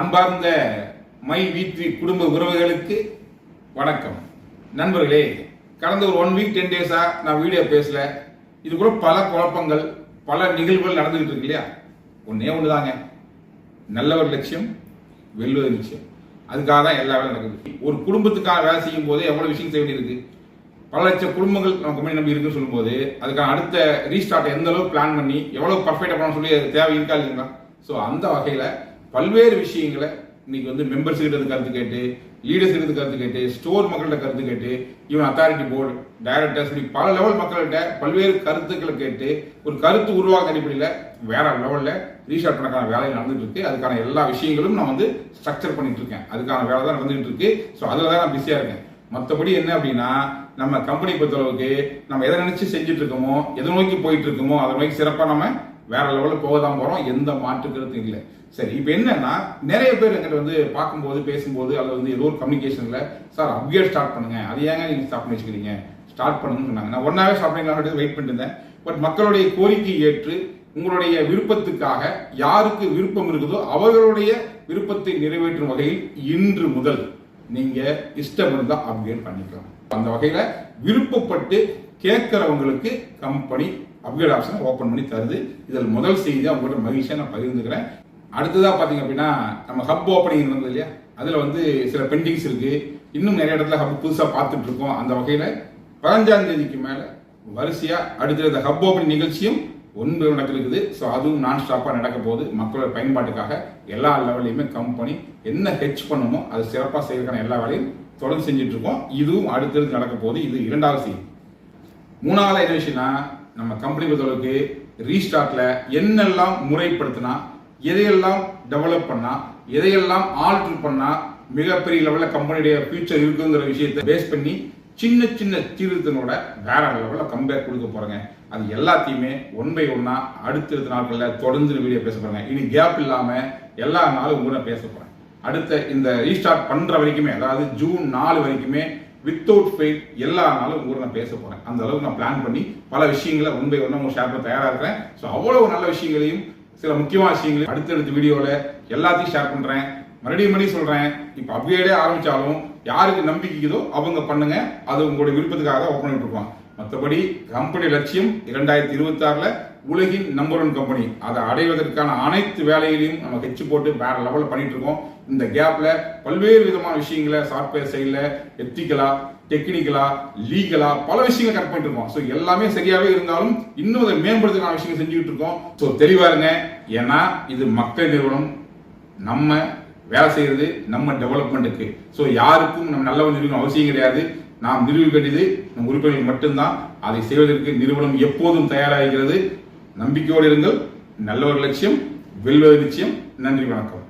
அன்பார்ந்த மை வீட்ரி குடும்ப உறவுகளுக்கு வணக்கம். நண்பர்களே கடந்த ஒரு ஒன் வீக் டென் டேஸாக நான் வீடியோ பேசல. இது கூட பல குழப்பங்கள் பல நிகழ்வுகள் நடந்துகிட்டு இருக்கு இல்லையா? ஒன்றுதாங்க நல்ல ஒரு லட்சியம் வெல்வது நிச்சயம். அதுக்காக தான் எல்லா வேலை நடக்குது. ஒரு குடும்பத்துக்காக வேலை செய்யும் போது எவ்வளோ விஷயம் செய்ய வேண்டியிருக்கு? பல லட்சம் குடும்பங்கள் நம்ம கம்பெனி நம்பி இருக்குன்னு சொல்லும்போது அதுக்கான அடுத்த ரீஸ்டார்ட் எந்த அளவுக்கு பிளான் பண்ணி எவ்வளோ பர்ஃபெக்டாக பண்ண சொல்லி அது தேவை இருக்கா இல்லைங்களா? ஸோ அந்த வகையில் பல்வேறு விஷயங்களை இன்னைக்கு வந்து மெம்பர்ஸ் கிட்ட இருந்து கருத்து கேட்டு லீடர்ஸ் கிட்ட இருந்து கருத்து கேட்டு ஸ்டோர் மக்கள்கிட்ட கருத்து கேட்டு ஈவன் அத்தாரிட்டி போர்டு டைரக்டர்ஸ் இப்படி பல லெவல் மக்கள்கிட்ட பல்வேறு கருத்துக்களை கேட்டு ஒரு கருத்து உருவாக்க அடிப்படையில் வேற லெவலில் ரீசார்ட் பண்ணக்கான வேலை நடந்துட்டு இருக்கு அதுக்கான எல்லா விஷயங்களும் நான் வந்து ஸ்ட்ரக்சர் பண்ணிட்டு இருக்கேன். அதுக்கான வேலை தான் நடந்துட்டு இருக்கு ஸோ அதில் தான் நான் பிஸியாக இருக்கேன். மற்றபடி என்ன அப்படின்னா நம்ம கம்பெனி பொறுத்தளவுக்கு நம்ம எதை நினைச்சு செஞ்சுட்டு இருக்கோமோ எதை நோக்கி போயிட்டு இருக்கோமோ அதை நோக்கி சிறப்பாக நம்ம வேற லெவலில் போக தான் போகிறோம் எந்த மாற்று இல்லை. சரி இப்போ என்னன்னா நிறைய பேர் எங்கிட்ட வந்து பார்க்கும்போது பேசும்போது அல்லது வந்து ஏதோ ஒரு கம்யூனிகேஷனில் சார் அப்கிரேட் ஸ்டார்ட் பண்ணுங்க. அது ஏங்க நீங்கள் ஸ்டாப் பண்ணி வச்சுக்கிறீங்க? ஸ்டார்ட் பண்ணுன்னு சொன்னாங்க. நான் ஒன்றாவே ஸ்டார்ட் பண்ணிக்கலாம் வெயிட் பண்ணிட்டு இருந்தேன். பட் மக்களுடைய கோரிக்கை ஏற்று உங்களுடைய விருப்பத்துக்காக யாருக்கு விருப்பம் இருக்குதோ அவர்களுடைய விருப்பத்தை நிறைவேற்றும் வகையில் இன்று முதல் நீங்க இஷ்டம் இருந்தால் அப்கிரேட் பண்ணிக்கலாம். அந்த வகையில விருப்பப்பட்டு கேட்குறவங்களுக்கு கம்பெனி அப்கிரேட் ஆப்ஷனை ஓப்பன் பண்ணி தருது. இதில் முதல் செய்தி அவங்கள்ட்ட மகிழ்ச்சியாக நான் பகிர்ந்துக்கிறேன். அடுத்ததாக பார்த்தீங்க அப்படின்னா நம்ம ஹப் ஓப்பனிங் இருந்தது இல்லையா? அதில் வந்து சில பெண்டிங்ஸ் இருக்குது இன்னும் நிறைய இடத்துல ஹப் புதுசாக பார்த்துட்டு இருக்கோம். அந்த வகையில் பதினஞ்சாம் தேதிக்கு வரிசையாக அடுத்தடுத்த ஹப் ஓப்பனிங் நிகழ்ச்சியும் ஒன்று நடக்கிறது இருக்குது. ஸோ அதுவும் நான் ஸ்டாப்பாக நடக்க போகுது. மக்களோட பயன்பாட்டுக்காக எல்லா லெவல்லையுமே கம்பெனி என்ன ஹெச் பண்ணுமோ அது சிறப்பாக செய்யறதுக்கான எல்லா வேலையும் தொடர்ந்து செஞ்சுட்டு இருக்கோம். இதுவும் அடுத்தடுத்து நடக்க போகுது. இது இரண்டாவது செய்தி. மூணாவது என்ன விஷயம்னா நம்ம கம்பெனி பொறுத்தளவுக்கு ரீஸ்டார்ட்ல என்னெல்லாம் முறைப்படுத்தினா எதையெல்லாம் டெவலப் பண்ணா எதையெல்லாம் ஆல்டர் பண்ணா மிகப்பெரிய லெவலில் கம்பெனியுடைய ஃபியூச்சர் இருக்குங்கிற விஷயத்தை பேஸ் பண்ணி சின்ன சின்ன சீர்திருத்தனோட வேற லெவலில் கம்பேர் கொடுக்க போறேங்க. அது எல்லாத்தையுமே ஒன் பை ஒன்னா அடுத்தடுத்த நாட்களில் தொடர்ந்து வீடியோ பேச போறேங்க. இனி கேப் இல்லாம எல்லா நாளும் உங்களை பேச போறேன். அடுத்த இந்த ரீஸ்டார்ட் பண்ற வரைக்குமே அதாவது ஜூன் நாலு வரைக்குமே வித்தவுட் ஃபெயில் எல்லா நாளும் உங்க நான் பேச போறேன். அந்த அளவுக்கு நான் பிளான் பண்ணி பல விஷயங்களை ஒன் பை ஒன் உங்க ஷேர் பண்ண தயாரா இருக்கிறேன். ஸோ அவ்வளவு நல்ல விஷயங்களையும் சில முக்கியமான விஷயங்களையும் அடுத்தடுத்த வீடியோல எல்லாத்தையும் ஷேர் பண்றேன். மறுபடியும் மறுபடியும் சொல்றேன். இப்போ அப்கிரேடே ஆரம்பிச்சாலும் யாருக்கு நம்பிக்கைக்குதோ அவங்க பண்ணுங்க. அது உங்களுடைய விருப்பத்துக்காக தான் ஓப்பன் பண்ணிட்டு மற்றபடி கம்பெனி லட்சியம் இரண்டாயிரத்தி இருபத்தி ஆறுல உலகின் நம்பர் ஒன் கம்பெனி அதை அடைவதற்கான அனைத்து வேலைகளையும் நம்ம ஹெச்சு போட்டு வேற லெவலில் பண்ணிட்டு இருக்கோம். இந்த கேப்ல பல்வேறு விதமான விஷயங்களை சாஃப்ட்வேர் சைடில் எத்திக்கலா டெக்னிக்கலா லீகலா பல விஷயங்களை கரெக்ட் பண்ணிட்டு இருக்கோம். ஸோ எல்லாமே சரியாவே இருந்தாலும் இன்னும் அதை மேம்படுத்துக்கான விஷயங்கள் செஞ்சுக்கிட்டு இருக்கோம். ஸோ தெளிவா இருங்க. ஏன்னா இது மக்கள் நிறுவனம். நம்ம வேலை செய்யறது நம்ம டெவலப்மெண்ட்டுக்கு ஸோ யாருக்கும் நம்ம நல்லவன் நிறுவனம் அவசியம் கிடையாது. நாம் நிறுவிக்க வேண்டியது நம் உறுப்பினர்கள் மட்டும்தான். அதை செய்வதற்கு நிறுவனம் எப்போதும் தயாராகிறது நம்பிக்கையோடு இருங்கள். நல்ல ஒரு லட்சியம். வெல்வது நிச்சயம் நன்றி வணக்கம்.